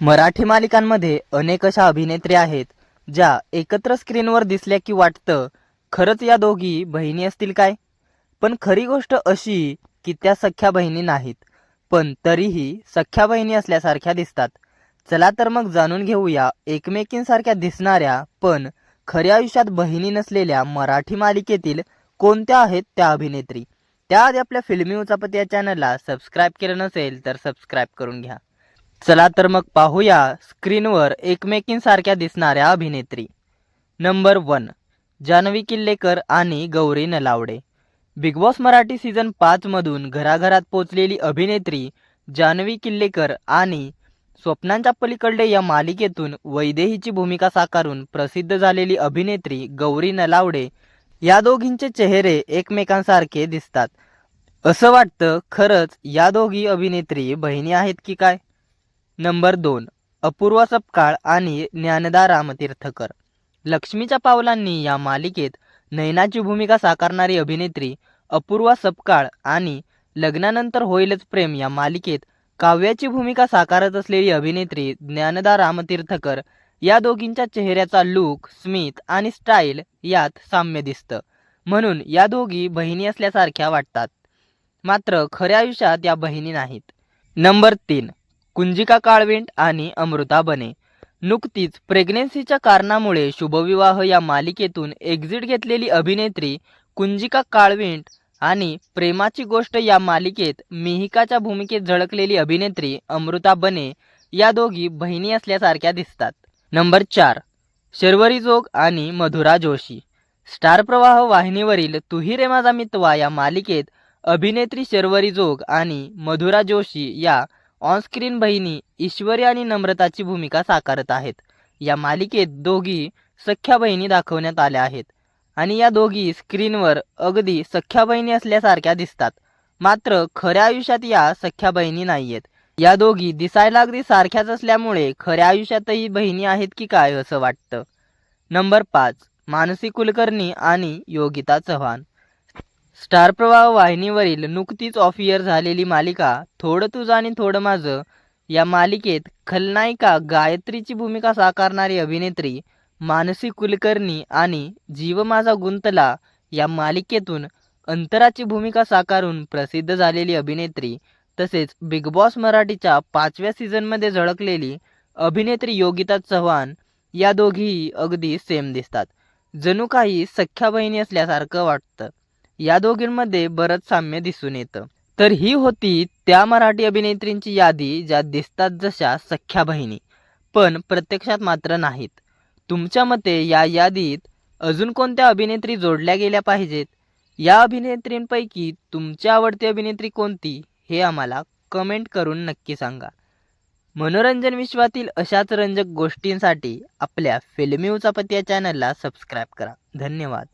मराठी मालिकांमध्ये अनेक अशा अभिनेत्री आहेत ज्या एकत्र स्क्रीनवर दिसल्या की वाटतं खरंच या दोघी बहिणी असतील काय? पण खरी गोष्ट अशी की त्या सख्या बहिणी नाहीत. पण तरीही सख्या बहिणी असल्यासारख्या दिसतात. चला तर मग जाणून घेऊया एकमेकींसारख्या दिसणाऱ्या पण खऱ्या आयुष्यात बहिणी नसलेल्या मराठी मालिकेतील कोणत्या आहेत त्या अभिनेत्री? त्याआधी आपल्या फिल्मी उचापत या चॅनलला सबस्क्राईब केलं नसेल तर सबस्क्राईब करून घ्या. चला तर मग पाहूया स्क्रीनवर एकमेकींसारख्या दिसणाऱ्या अभिनेत्री. नंबर वन जान्हवी किल्लेकर आणि Gauri Nalawade. Big Boss Marathi season पाचमधून घराघरात पोचलेली अभिनेत्री जान्हवी किल्लेकर आणि स्वप्नांच्या पलीकडे या मालिकेतून वैदेहीची भूमिका साकारून प्रसिद्ध झालेली अभिनेत्री गौरी नलावडे या दोघींचे चेहरे एकमेकांसारखे दिसतात. असं वाटतं खरंच या दोघी अभिनेत्री बहिणी आहेत की काय? नंबर दोन अपूर्वा सपकाळ आणि ज्ञानदा रामतीर्थकर. लक्ष्मीच्या पावलांनी या मालिकेत नयनाची भूमिका साकारणारी अभिनेत्री अपूर्वा सपकाळ आणि लग्नानंतर होईलच प्रेम या मालिकेत काव्याची भूमिका साकारत असलेली अभिनेत्री ज्ञानदा रामतीर्थकर या दोघींच्या चेहऱ्याचा लूक स्मित आणि स्टाईल यात साम्य दिसतं. म्हणून या दोघी बहिणी असल्यासारख्या वाटतात. मात्र खऱ्या आयुष्यात या बहिणी नाहीत. नंबर तीन कुंजिका काळविंट आणि अमृता बने. नुकतीच प्रेग्नेन्सीच्या कारणामुळे शुभविवाह या मालिकेतून एक्झिट घेतलेली अभिनेत्री कुंजिका काळविंट आणि प्रेमाची गोष्ट या मालिकेत मिहिकाच्या भूमिकेत झळकलेली अभिनेत्री अमृता बने या दोघी बहिणी असल्यासारख्या दिसतात. नंबर चार शर्वरी जोग आणि मधुरा जोशी. स्टार प्रवाह वाहिनीवरील तुही रे माझा मितवा या मालिकेत अभिनेत्री शर्वरी जोग आणि मधुरा जोशी या ऑनस्क्रीन बहिणी ईश्वरी आणि नम्रताची भूमिका साकारत आहेत. या मालिकेत दोघी सख्या बहिणी दाखवण्यात आल्या आहेत. आणि या दोघी स्क्रीनवर अगदी सख्या बहिणी असल्यासारख्या दिसतात. मात्र खऱ्या आयुष्यात या सख्या बहिणी नाहीयेत. या दोघी दिसायला अगदी सारख्याच असल्यामुळे खऱ्या आयुष्यातही बहिणी आहेत की काय असं वाटतं? नंबर पाच मानसी कुलकर्णी आणि योगिता चव्हाण. स्टार प्रवाह वाहिनीवरील नुकतीच ऑफ इयर झालेली मालिका थोडं तुझं आणि थोडं माझं या मालिकेत खलनायिका गायत्रीची भूमिका साकारणारी अभिनेत्री मानसी कुलकर्णी आणि जीव माझा गुंतला या मालिकेतून अंतराची भूमिका साकारून प्रसिद्ध झालेली अभिनेत्री तसेच बिग बॉस मराठीच्या पाचव्या सीझनमध्ये झळकलेली अभिनेत्री योगिता चव्हाण या दोघीही अगदी सेम दिसतात. जणू काही सख्या बहिणी असल्यासारखं वाटतं. या दोघींमध्ये बरंच साम्य दिसून येतं. तर ही होती त्या मराठी अभिनेत्रींची यादी ज्या दिसतात जशा सख्या बहिणी. पण प्रत्यक्षात मात्र नाहीत. तुमच्या मते या यादीत अजून कोणत्या अभिनेत्री जोडल्या गेल्या पाहिजेत? या अभिनेत्रींपैकी तुमची आवडती अभिनेत्री कोणती? हे आम्हाला कमेंट करून नक्की सांगा. मनोरंजन विश्वातील अशाच रंजक गोष्टींसाठी आपल्या फिल्मी उचापत या चॅनलला सबस्क्राईब करा. धन्यवाद.